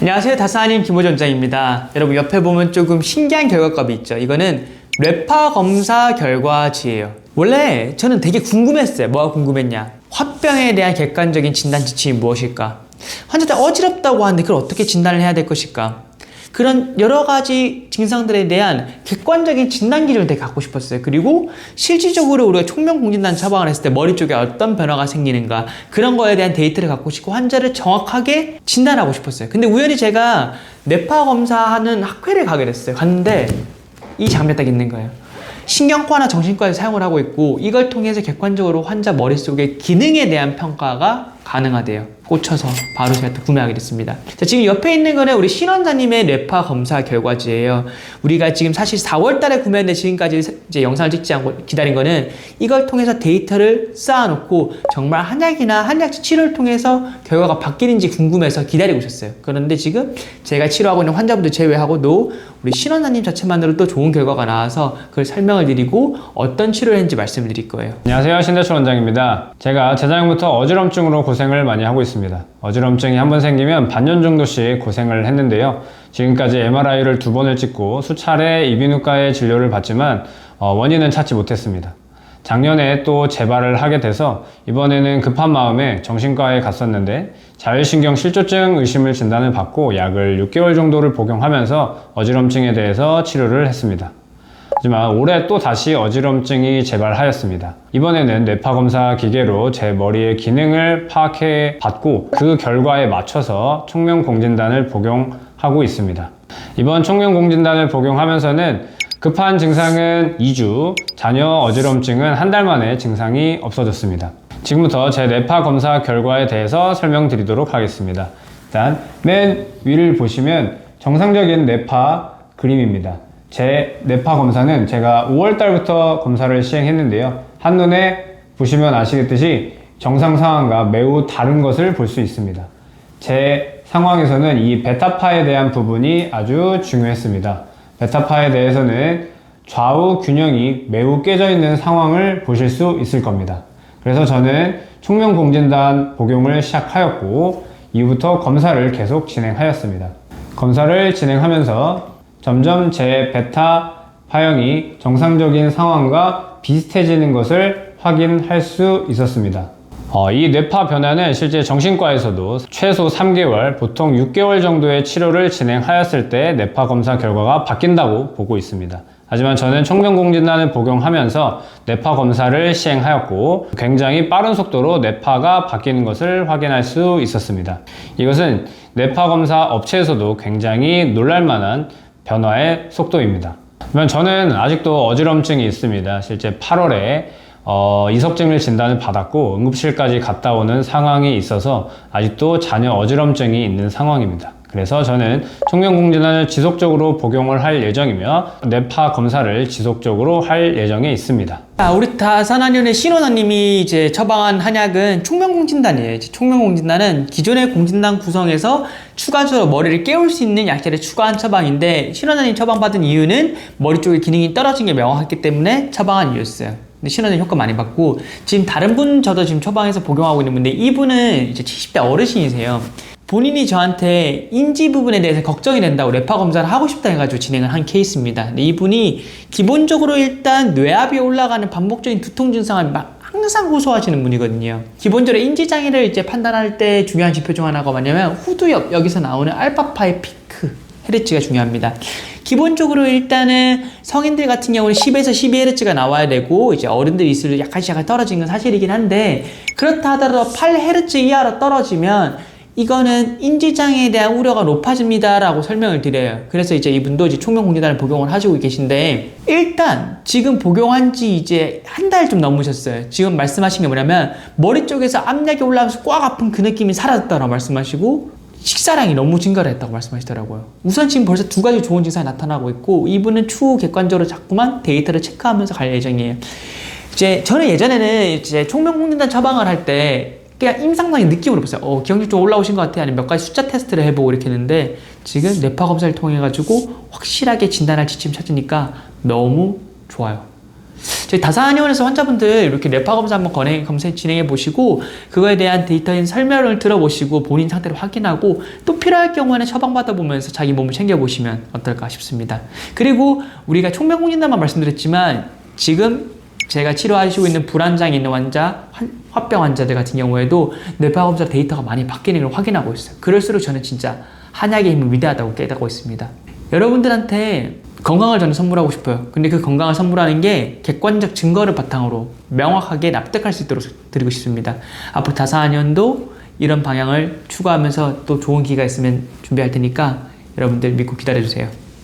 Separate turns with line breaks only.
안녕하세요. 다사님 김호전장입니다. 여러분 옆에 보면 조금 신기한 결과값이 있죠. 이거는 뇌파 검사 결과지예요. 원래 저는 되게 궁금했어요. 뭐가 궁금했냐? 화병에 대한 객관적인 진단 지침이 무엇일까? 환자들 어지럽다고 하는데 그걸 어떻게 진단을 해야 될 것일까? 그런 여러 가지 증상들에 대한 객관적인 진단 기준을 되게 갖고 싶었어요. 그리고 실질적으로 우리가 총명 공진단 처방을 했을 때 머리 쪽에 어떤 변화가 생기는가 그런 거에 대한 데이터를 갖고 싶고 환자를 정확하게 진단하고 싶었어요. 근데 우연히 제가 뇌파 검사하는 학회를 가게 됐어요. 갔는데 이 장면 딱 있는 거예요. 신경과나 정신과에서 사용을 하고 있고 이걸 통해서 객관적으로 환자 머릿속의 기능에 대한 평가가 가능하대요. 꽂혀서 바로 제가 또 구매하게 됐습니다. 자, 지금 옆에 있는 거는 우리 신원자님의 뇌파 검사 결과지예요. 우리가 지금 사실 4월 달에 구매했는데 지금까지 이제 영상을 찍지 않고 기다린 거는 이걸 통해서 데이터를 쌓아놓고 정말 한약이나 한약치 치료를 통해서 결과가 바뀌는지 궁금해서 기다리고 있었어요. 그런데 지금 제가 치료하고 있는 환자분들 제외하고도 우리 신원자님 자체만으로도 좋은 결과가 나와서 그걸 설명을 드리고 어떤 치료를 했는지 말씀을 드릴 거예요.
안녕하세요. 신대철 원장입니다. 제가 재작년부터 어지럼증으로 고생을 많이 하고 있습니다. 어지럼증이 한 번 생기면 반년 정도씩 고생을 했는데요. 지금까지 MRI를 두 번을 찍고 수차례 이비인후과의 진료를 받지만 어, 원인은 찾지 못했습니다 작년에 또 재발을 하게 돼서 이번에는 급한 마음에 정신과에 갔었는데 자율신경 실조증 의심을 진단을 받고 약을 6개월 정도를 복용하면서 어지럼증에 대해서 치료를 했습니다. 하지만 올해 또 다시 어지럼증이 재발하였습니다. 이번에는 뇌파 검사 기계로 제 머리의 기능을 파악해 받고 그 결과에 맞춰서 총명 공진단을 복용하고 있습니다. 이번 총명 공진단을 복용하면서는 급한 증상은 2주, 잔여 어지럼증은 한 달 만에 증상이 없어졌습니다. 지금부터 제 뇌파 검사 결과에 대해서 설명드리도록 하겠습니다. 일단 맨 위를 보시면 정상적인 뇌파 그림입니다. 제 뇌파 검사는 제가 5월 달부터 검사를 시행했는데요. 한눈에 보시면 아시겠듯이 정상 상황과 매우 다른 것을 볼 수 있습니다. 제 상황에서는 이 베타파에 대한 부분이 아주 중요했습니다. 베타파에 대해서는 좌우 균형이 매우 깨져 있는 상황을 보실 수 있을 겁니다. 그래서 저는 총명공진단 복용을 시작하였고 이후부터 검사를 계속 진행하였습니다. 검사를 진행하면서 점점 제 베타 파형이 정상적인 상황과 비슷해지는 것을 확인할 수 있었습니다. 어, 이 뇌파 변화는 실제 정신과에서도 최소 3개월, 보통 6개월 정도의 치료를 진행하였을 때 뇌파 검사 결과가 바뀐다고 보고 있습니다. 하지만 저는 총명공진단을 복용하면서 뇌파 검사를 시행하였고 굉장히 빠른 속도로 뇌파가 바뀌는 것을 확인할 수 있었습니다. 이것은 뇌파 검사 업체에서도 굉장히 놀랄만한 변화의 속도입니다. 저는 아직도 어지럼증이 있습니다. 실제 8월에 어, 이석증을 진단을 받았고 응급실까지 갔다 오는 상황이 있어서 아직도 잔여 어지럼증이 있는 상황입니다. 그래서 저는 총명공진단을 지속적으로 복용을 할 예정이며 뇌파 검사를 지속적으로 할 예정에 있습니다.
아, 우리 다산한연의 신원아님이 이제 처방한 한약은 총명공진단이에요. 총명공진단은 기존의 공진단 구성에서 추가적으로 머리를 깨울 수 있는 약재를 추가한 처방인데 신원아님 처방받은 이유는 머리 쪽의 기능이 떨어진 게 명확했기 때문에 처방한 이유였어요. 근데 신원아님 효과 많이 받고 지금 다른 분 저도 지금 처방해서 복용하고 있는 분데 이분은 이제 70대 어르신이세요. 본인이 저한테 인지 부분에 대해서 걱정이 된다고 뇌파 검사를 하고 싶다 해가지고 진행을 한 케이스입니다. 근데 이분이 기본적으로 일단 뇌압이 올라가는 반복적인 두통 증상을 막 항상 호소하시는 분이거든요. 기본적으로 인지 장애를 이제 판단할 때 중요한 지표 중 하나가 뭐냐면 후두엽 여기서 나오는 알파파의 피크 헤르츠가 중요합니다. 기본적으로 일단은 성인들 같은 경우는 10에서 12Hz가 나와야 되고 이제 어른들이 있을 약간씩 약간 떨어지는 건 사실이긴 한데 그렇다 하더라도 8Hz 이하로 떨어지면 이거는 인지장애에 대한 우려가 높아집니다라고 설명을 드려요. 그래서 이제 이분도 이제 총명공진단을 복용을 하시고 계신데 일단 지금 복용한 지 이제 한 달 좀 넘으셨어요. 지금 말씀하신 게 뭐냐면 머리 쪽에서 압력이 올라가면서 꽉 아픈 그 느낌이 사라졌다고 말씀하시고 식사량이 너무 증가를 했다고 말씀하시더라고요. 우선 지금 벌써 두 가지 좋은 증상이 나타나고 있고 이분은 추후 객관적으로 자꾸만 데이터를 체크하면서 갈 예정이에요. 이제 저는 예전에는 이제 총명공진단 처방을 할 때 그냥 임상적인 느낌으로 봤어요. 어, 기억력 좀 올라오신 것 같아. 아니면 몇 가지 숫자 테스트를 해보고 이렇게 했는데 지금 뇌파 검사를 통해 가지고 확실하게 진단할 지침 찾으니까 너무 좋아요. 저희 다산의원에서 환자분들 이렇게 뇌파 검사 한번 건행, 검사 진행해 보시고 그거에 대한 데이터인 설명을 들어보시고 본인 상태를 확인하고 또 필요할 경우에는 처방받아 보면서 자기 몸을 챙겨 보시면 어떨까 싶습니다. 그리고 우리가 총명공진단만 말씀드렸지만 지금 제가 치료하시고 있는 불안장애 있는 환자, 환- 화병 환자들 같은 경우에도 뇌파 검사 데이터가 많이 바뀌는 걸 확인하고 있어요. 그럴수록 저는 진짜 한약의 힘은 위대하다고 깨닫고 있습니다. 여러분들한테 건강을 저는 선물하고 싶어요. 근데 그 건강을 선물하는 게 객관적 증거를 바탕으로 명확하게 납득할 수 있도록 드리고 싶습니다. 앞으로 다사년도 이런 방향을 추구하면서 또 좋은 기회가 있으면 준비할 테니까 여러분들 믿고 기다려주세요.